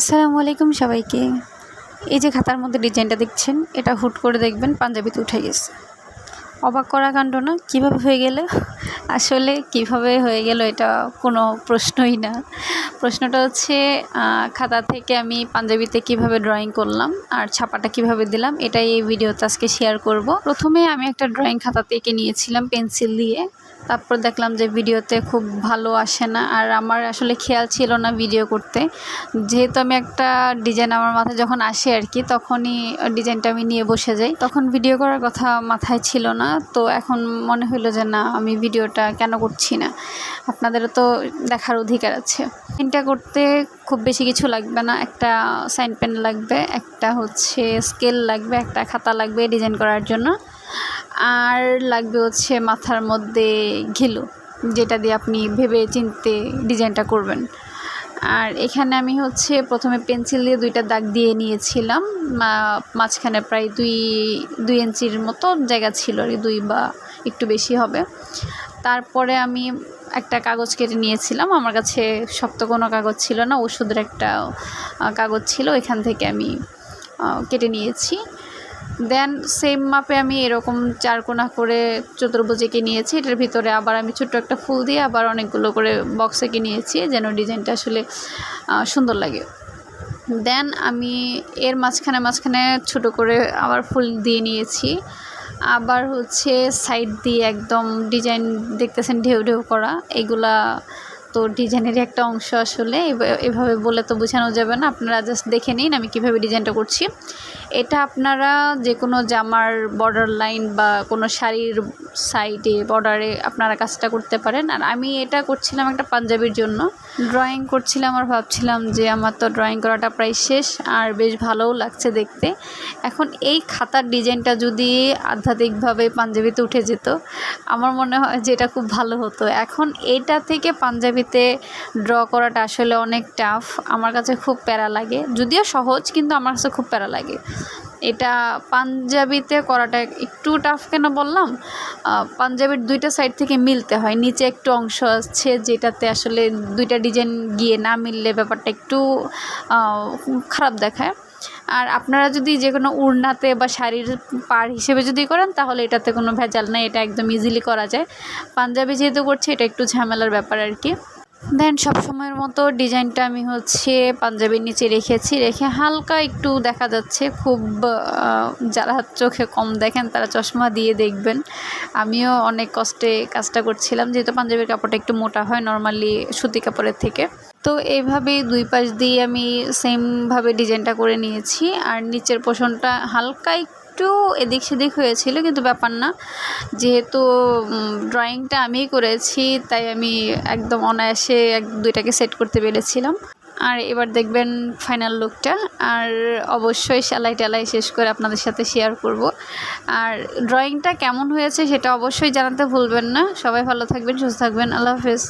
আসসালামু আলাইকুম সবাইকে। এই যে খাতার মধ্যে ডিজাইনটা দেখছেন, এটা হুট করে দেখবেন, পাঞ্জাবিতে উঠে গেছে। অবাক করা কাণ্ড না? কীভাবে হয়ে গেল? আসলে কীভাবে হয়ে গেল এটা কোনো প্রশ্নই না। প্রশ্নটা হচ্ছে খাতা থেকে আমি পাঞ্জাবিতে কীভাবে ড্রয়িং করলাম আর ছাপাটা কীভাবে দিলাম, এটাই এই ভিডিওতে আজকে শেয়ার করব। প্রথমে আমি একটা ড্রয়িং খাতাতে এঁকে নিয়েছিলাম পেন্সিল দিয়ে। তারপর দেখলাম যে ভিডিওতে খুব ভালো আসে না আর আমার আসলে খেয়াল ছিল না ভিডিও করতে। যেহেতু আমি একটা ডিজাইন আমার মাথায় যখন আসে আর কি, তখনই ডিজাইনটা আমি নিয়ে বসে যাই। তখন ভিডিও করার কথা মাথায় ছিল না, তো এখন মনে হলো যে না, আমি ভিডিওটা কেন করছি না? আপনাদেরও তো দেখার অধিকার আছে। এটা করতে খুব বেশি কিছু লাগবে না। একটা সাইন পেন লাগবে, একটা হচ্ছে স্কেল লাগবে, একটা খাতা লাগবে ডিজাইন করার জন্য। আর লাগবে হচ্ছে মাথার মধ্যে ঘিলু, যেটা দিয়ে আপনি ভেবে চিনতে ডিজাইনটা করবেন। আর এখানে আমি হচ্ছে প্রথমে পেন্সিল দিয়ে দুইটা দাগ দিয়ে নিয়েছিলাম। মাঝখানে প্রায় দুই দুই ইঞ্চির মতো জায়গা ছিল আর দুই বা একটু বেশি হবে। তারপরে আমি একটা কাগজ কেটে নিয়েছিলাম। আমার কাছে শক্ত কোনো কাগজ ছিল না, ওষুধের একটা কাগজ ছিল এখান থেকে আমি কেটে নিয়েছি। দেন সেম মাপে আমি এরকম চারকোনা করে চতুর্ভুজ এঁকে নিয়েছি। এটার ভিতরে আবার আমি ছোট্ট একটা ফুল দিয়ে আবার অনেকগুলো করে বক্স এঁকে নিয়েছি, যেন ডিজাইনটা আসলে সুন্দর লাগে। দেন আমি এর মাঝখানে মাঝখানে ছোট করে আবার ফুল দিয়ে নিয়েছি। আবার হচ্ছে সাইড দিয়ে একদম ডিজাইন দেখতেছেন ঢেউ ঢেউ করা, এগুলা তো ডিজাইনের একটা অংশ আসলে এভাবে বলে তো বোঝানো যাবে না, আপনারা জাস্ট দেখে নিন আমি কীভাবে ডিজাইনটা করছি। এটা আপনারা যে কোনো জামার বর্ডার লাইন বা কোনো শাড়ির সাইডে বর্ডারে আপনারা কাজটা করতে পারেন। আর আমি এটা করছিলাম একটা পাঞ্জাবির জন্য। ড্রয়িং করছিলাম আর ভাবছিলাম যে আমার তো ড্রয়িং করাটা প্রায় শেষ আর বেশ ভালোও লাগছে দেখতে। এখন এই খাতার ডিজাইনটা যদি আধ্যাত্মিকভাবে পাঞ্জাবিতে উঠে যেত, আমার মনে হয় যে এটা খুব ভালো হতো। এখন এটা থেকে পাঞ্জাবিতে ড্র করাটা আসলে অনেক টাফ আমার কাছে খুব প্যারা লাগে। যদিও সহজ, কিন্তু আমার কাছে খুব প্যারা লাগে। এটা পাঞ্জাবিতে করাটা একটু টাফ কেন বললাম? পাঞ্জাবির দুইটা সাইড থেকে মিলতে হয়। নিচে একটু অংশ আছে যেটাতে আসলে দুইটা ডিজাইন গিয়ে না মিললে ব্যাপারটা একটু খারাপ দেখায়। আর আপনারা যদি যে কোনো উড়নাতে বা শাড়ির পার হিসেবে যদি করেন, তাহলে এটাতে কোনো ভেজাল নাই। এটা একদম ইজিলি করা যায়। পাঞ্জাবি যেহেতু করছি, এটা একটু ঝামেলার ব্যাপার আর কি। দেন সব সময়ের মতো ডিজাইনটা আমি হচ্ছে পাঞ্জাবির নিচে রেখেছি, রেখে হালকা একটু দেখা যাচ্ছে খুব যারা চোখে কম দেখেন তারা চশমা দিয়ে দেখবেন। আমিও অনেক কষ্টে কাজটা করছিলাম, যেহেতু পাঞ্জাবির কাপড়টা একটু মোটা হয় নর্মালি সুতি কাপড়ের থেকে। তো এইভাবেই দুই পাশ দিয়ে আমি সেমভাবে ডিজাইনটা করে নিয়েছি, আর নিচের পোষণটা হালকা একটু এদিক সেদিক হয়েছিল, কিন্তু ব্যাপার না। যেহেতু ড্রয়িংটা আমিই করেছি, তাই আমি একদম অনায়াসে এক, দুইটাকে সেট করতে পেরেছিলাম। আর এবার দেখবেন ফাইনাল লুকটা আর অবশ্যই সেলাই টেলাই শেষ করে আপনাদের সাথে শেয়ার করব। আর ড্রয়িংটা কেমন হয়েছে সেটা অবশ্যই জানাতে ভুলবেন না। সবাই ভালো থাকবেন, সুস্থ থাকবেন। আল্লাহ হাফেজ।